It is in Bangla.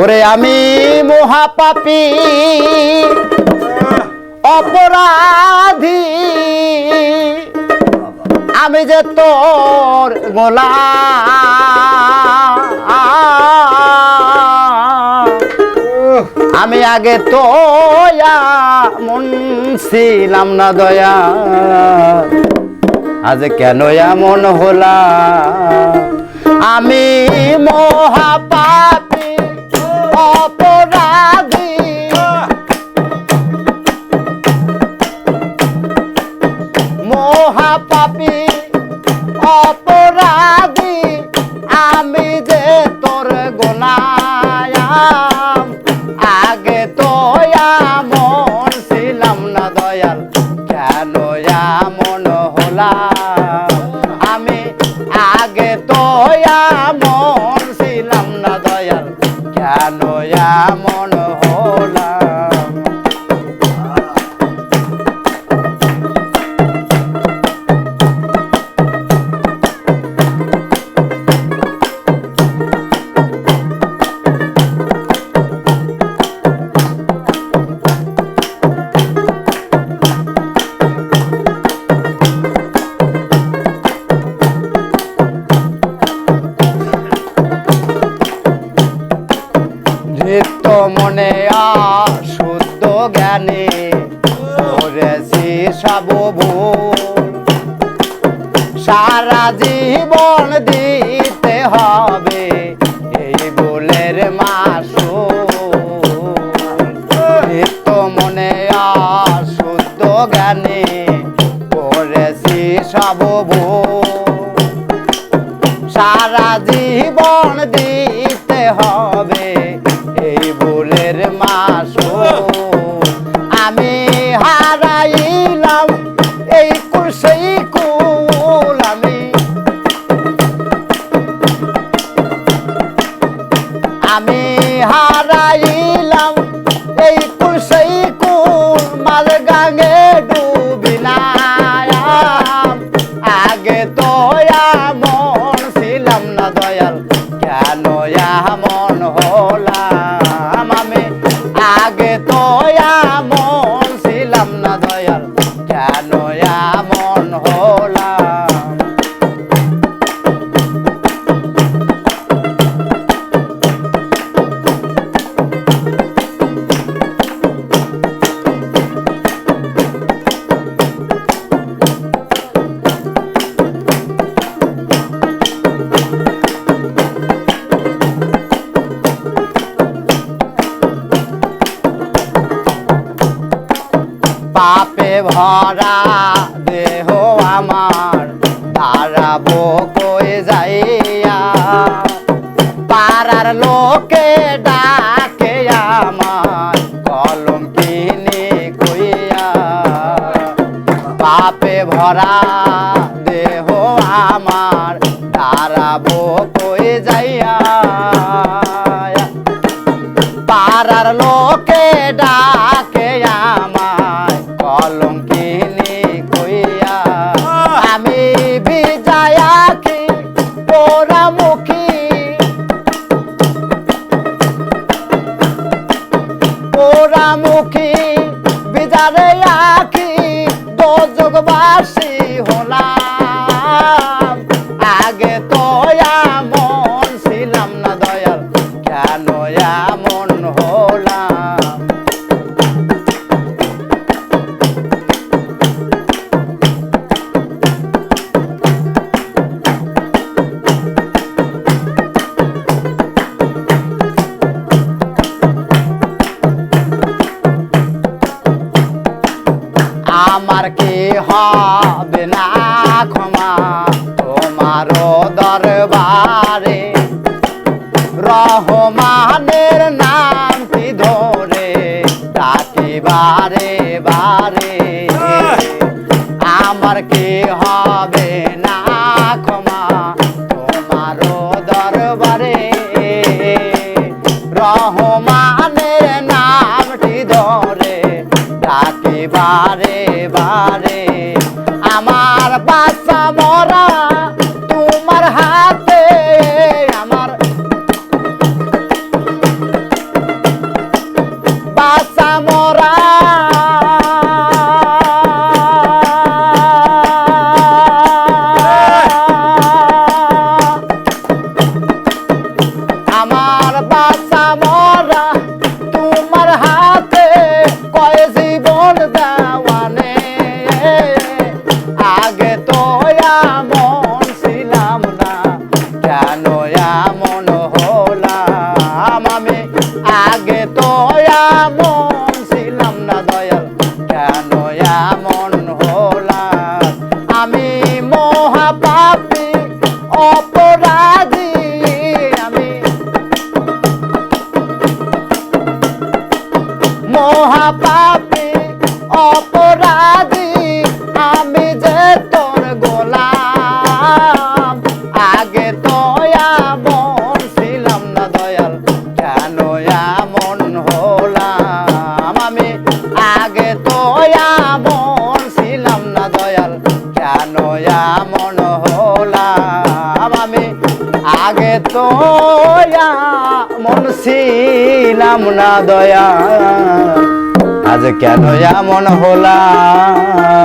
ওরে আমি মহাপাপী অপরাধী। আমি যে তোর গোলা আমি আগে তো মন ছিলাম না দয়া। আজ কেন এমন হলা? আমি মহাপাপী অপরাধী। মহাপাপী কেন এমন হলাম সারা জীবন দিতে হবে এই বলের মাসু ধৃত মনে শুদ্ধ জ্ঞানে করেছি সব সারা জীবন দিতে হবে এই ভুলের মাসু আমি হারাইলাম ভরা দেহ আমার দাঁড়াবো কই যাইয়া? পাড়ার লোকে ডাকে আমার কলম কিনে কইয়া। পাপে ভরা দেহ আমার দাঁড়াবো কই যাইয়া? পাড়ার লোকে ডাকে I'm okay. রহমানের আগে তো এমন ছিলাম না, কেন এমন হলাম আমি? আগে তো এমন ছিলাম না, দয়াল, কেন এমন হলাম? আমি মহাপাপী অপরাধী আগে তো মন ছিলাম না দয়া। আজ কেন এমন হলাম?